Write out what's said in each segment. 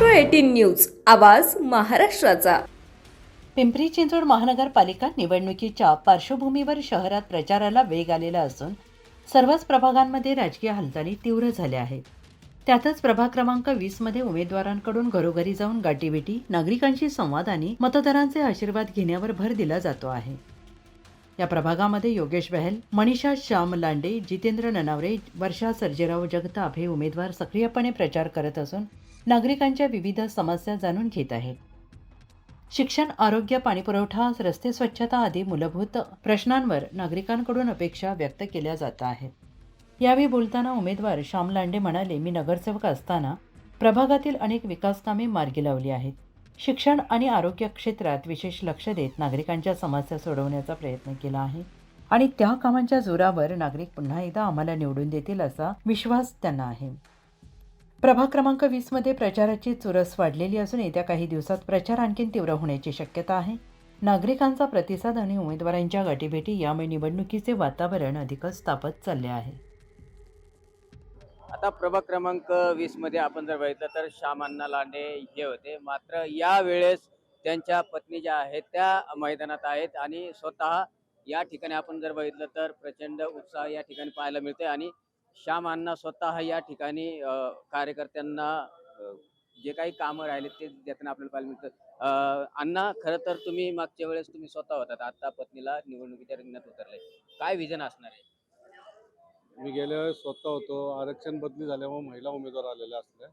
Eighteen news आवाज महाराष्ट्राचा. पिंपरी चिंचवड महानगरपालिका निवडणुकीच्या पार्श्वभूमीवर शहरात प्रचाराला वेग आलेला असून सर्वच प्रभागांमध्ये राजकीय हालचाली तीव्र झाल्या आहेत. त्यातच प्रभाग क्रमांक वीसमध्ये उमेदवारांकडून घरोघरी जाऊन गाठीभेटी नागरिकांशी संवाद आणि मतदारांचे आशीर्वाद घेण्यावर भर दिला जातो आहे. या प्रभागामध्ये योगेश बहल मनीषा श्याम लांडे जितेंद्र ननावरे वर्षा सर्जेराव जगताप हे उमेदवार सक्रियपणे प्रचार करत असून नागरिकांच्या विविध समस्या जाणून घेत आहेत शिक्षण आरोग्य पाणीपुरवठा रस्ते स्वच्छता आदी मूलभूत प्रश्नांवर नागरिकांकडून अपेक्षा व्यक्त केल्या जात आहेत. यावेळी बोलताना उमेदवार श्याम लांडे म्हणाले मी नगरसेवक असताना प्रभागातील अनेक विकासकामे मार्गी लावली आहेत. शिक्षण आणि आरोग्य क्षेत्रात विशेष लक्ष देत नागरिकांच्या समस्या सोडवण्याचा प्रयत्न केला आहे आणि त्या कामांच्या जोरावर नागरिक पुन्हा एकदा आम्हाला निवडून देतील असा विश्वास त्यांना आहे. प्रभाग क्रमांक वीसमध्ये प्रचाराची चुरस वाढलेली असून येत्या काही दिवसात प्रचार आणखी तीव्र होण्याची शक्यता आहे. नागरिकांचा प्रतिसाद आणि उमेदवारांच्या गाठीभेटी यामुळे निवडणुकीचे वातावरण अधिकच तापत चालले आहे. आता प्रभाग क्रमांक वीसमध्ये आपण जर बघितलं तर श्यामांना लांडे हे होते. मात्र या वेळेस त्यांच्या पत्नी ज्या आहेत त्या मैदानात आहेत आणि स्वतः या ठिकाणी आपण जर बघितलं तर प्रचंड उत्साह या ठिकाणी पाहायला मिळते आणि श्याम अण्णा स्वतः या ठिकाणी कार्यकर्त्यांना जे काही कामं राहिले ते देताना आपल्याला पाहायला मिळतं. अण्णा खरं तर तुम्ही मागच्या वेळेस तुम्ही स्वतः होतात. आता पत्नीला निवडणुकीच्या रिंगणात उतरले. काय विजन असणार आहे? मी गेल्या वेळेस स्वतः होतो. आरक्षण बदली झाल्यामुळे महिला उमेदवार आलेल्या असल्या.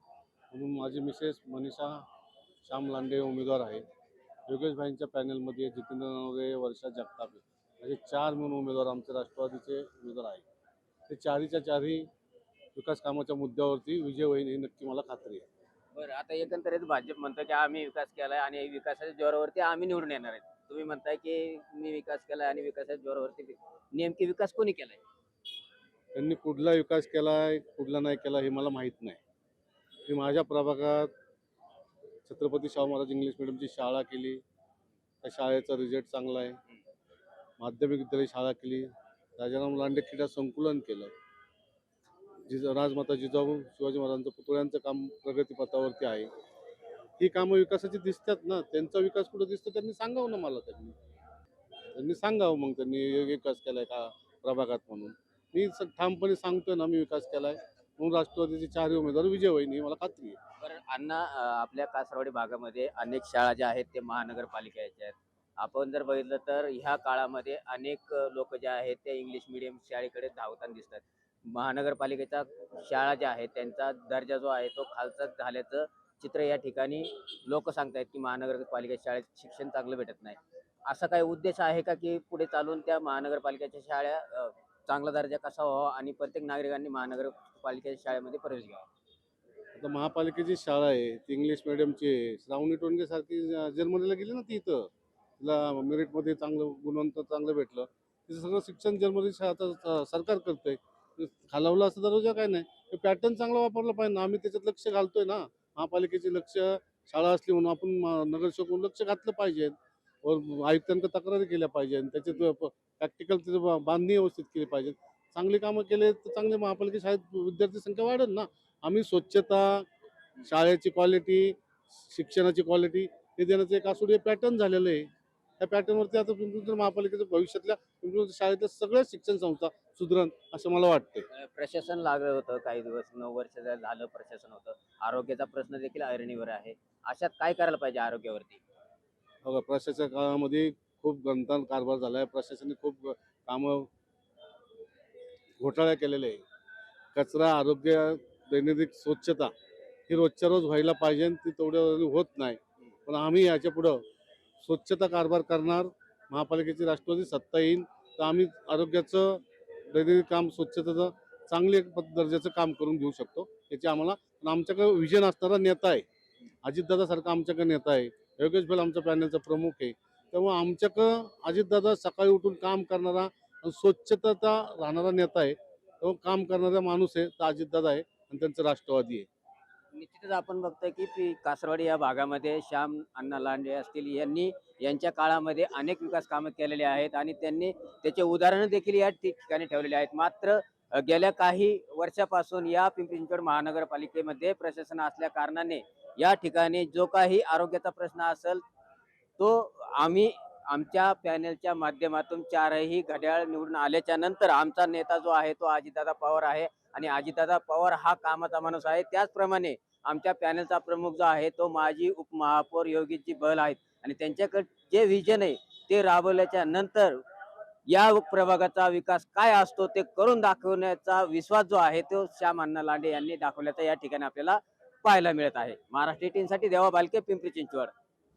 म्हणून माझी मिसेस मनीषा श्याम लांडे उमेदवार आहे. योगेश भाईंच्या पॅनलमध्ये जितेंद्र नवरे वर्षा जगताप असे चार म्हणून उमेदवार आमचे राष्ट्रवादीचे उमेदवार आहेत. ते चारीच्या चारही विकास कामाच्या मुद्द्यावरती विजय होईल ही नक्की मला खात्री आहे. बरं आता एकंदरीत भाजप म्हणतं की आम्ही विकास केलाय आणि विकासाच्या जोरावरती आम्ही निवडून येणार आहेत. तुम्ही म्हणताय की मी विकास केलाय आणि विकासाच्या जोरावरती नेमकी विकास कोणी केलाय? त्यांनी कुठला विकास केला आहे कुठला नाही केला हे मला माहीत नाही. मी माझ्या प्रभागात छत्रपती शाहू महाराज इंग्लिश मिडियमची शाळा केली. त्या शाळेचा रिझल्ट चांगला आहे. माध्यमिक विद्यालय शाळा केली. राजाराम लांडे क्रीडा संकुलन केलं. जिजा राजमाता जिजाऊ शिवाजी महाराजांचं पुतळ्यांचं काम प्रगतीपथावरती आहे. ही कामं विकासाची दिसतात ना त्यांचा विकास कुठं दिसतो त्यांनी सांगावं ना मला त्यांनी. त्यांनी सांगावं मग त्यांनी विकास केलाय का प्रभागात म्हणून. मी स- ठामपणे सांगतोय ना मी विकास केलाय. म्हणून राष्ट्रवादीचे चारही उमेदवार विजय होईल ही मला खात्री आहे. कारण अण्णा आपल्या कासरवाडी भागामध्ये अनेक शाळा ज्या आहेत ते महानगरपालिकेच्या आहेत. आपण जर बघितलं तर ह्या काळामध्ये अनेक लोक जे आहेत ते इंग्लिश मिडियम शाळेकडे धावताना दिसतात. महानगरपालिकेचा शाळा ज्या आहेत त्यांचा दर्जा जो आहे तो खालचा झाल्याचं चित्र या ठिकाणी लोक सांगतायत की महानगरपालिकेच्या शाळेत शिक्षण चांगलं भेटत नाही. असा काही उद्देश आहे का की पुढे चालून त्या महानगरपालिकेच्या शाळा चांगला दर्जा कसा व्हावा आणि प्रत्येक नागरिकांनी महानगरपालिकेच्या शाळेमध्ये प्रवेश घ्यावा? आता महापालिकेची शाळा आहे ती इंग्लिश मिडियमची आहे. श्रावणी टोनगे सारखी जन्मलेला गेली ना ती इथं? तिला मेरिटमध्ये चांगलं गुणवंत चांगलं भेटलं. तिचं सगळं शिक्षण जर्मनी आता सरकार करतंय. ते खालावलं असं दरवाजा काय नाही. पॅटर्न चांगला वापरला पाहिजे ना. आम्ही त्याच्यात लक्ष घालतोय ना. महापालिकेचे लक्ष शाळा असली म्हणून आपण म- नगरसेवक म्हणून लक्ष घातलं पाहिजे. वर आयुक्तांकडे तक्रारी केल्या पाहिजे. त्याच्यात प्रॅक्टिकल त्याचं बांधणी व्यवस्थित केली पाहिजे. चांगली कामं केले तर चांगले महापालिका शाळेत विद्यार्थी संख्या वाढेल ना. आम्ही स्वच्छता शाळेची क्वालिटी शिक्षणाची क्वालिटी हे देण्याचं एक असोडी पॅटर्न झालेलं आहे. त्या पॅटर्नवरती आता पिंपरी चिंचवड महापालिकेचं भविष्यातल्या पिंपरी शाळेतल्या सगळ्या शिक्षण संस्था सुधरण असं मला वाटते प्रशासन लागलं होतं काही दिवस नऊ वर्ष झालं प्रशासन होतं. आरोग्याचा प्रश्न देखील ऐरणीवर आहे. अशात काय करायला पाहिजे आरोग्यावरती? बघा प्रशासक काळामध्ये खूप गंतान कारभार झाला आहे प्रशासनाने खूप कामं घोटाळ्या केलेले आहे कचरा आरोग्य दैनंदिन स्वच्छता ही रोजच्या रोज व्हायला पाहिजे ती तेवढ्या होत नाही. पण आम्ही याच्या पुढं स्वच्छता कारभार करणार महापालिकेची राष्ट्रवादी सत्ता येईल. तर आम्ही आरोग्याचं दैनंदिन काम स्वच्छतेचं चांगले दर्जाचं काम करून घेऊ शकतो. याची आम्हाला पण आमच्याकडे विजन असणारा नेता आहे. अजितदादासारखा आमच्याकडे नेता आहे. योगेश भेल आमच्या पॅनलचा प्रमुख आहे. त्यामुळे आमच्याकडं अजितदादा सकाळी उठून काम करणारा स्वच्छता राहणारा नेता आहे. तो काम करणारा माणूस आहे तर अजितदादा आहे आणि त्यांचं राष्ट्रवादी आहे. निश्चितच आपण बघतोय की पी- कासरवाडी या भागामध्ये श्याम अण्णा लांडे असतील यांनी यांच्या काळामध्ये अनेक विकास कामं केलेली आहेत आणि त्यांनी त्याचे उदाहरणं देखील या ठिकाणी ठेवलेले आहेत. मात्र गेल्या काही वर्षापासून या पिंपरी चिंचवड महानगरपालिकेमध्ये प्रशासन असल्या कारणाने या ठिकाणी जो काही आरोग्याचा प्रश्न असेल तो आम्ही आमच्या पॅनेलच्या माध्यमातून चारही घड्याळ निवडून आल्याच्यानंतर आमचा नेता जो आहे तो अजितदादा पवार आहे. आणि अजितदादा पवार हा कामाचा माणूस आहे. त्याचप्रमाणे आमच्या पॅनेलचा प्रमुख जो आहे तो माजी उपमहापौर योगीजी बल आहेत. आणि त्यांच्याकडे जे विजन आहे ते राबवल्याच्या नंतर या प्रभागाचा विकास काय असतो ते करून दाखवण्याचा विश्वास जो आहे तो श्याम अण्णा लांडे यांनी दाखवल्याचा या ठिकाणी आपल्याला पाहायला मिळत आहे. महाराष्ट्र एटीन साठी देवा बालके पिंपरी चिंचवड.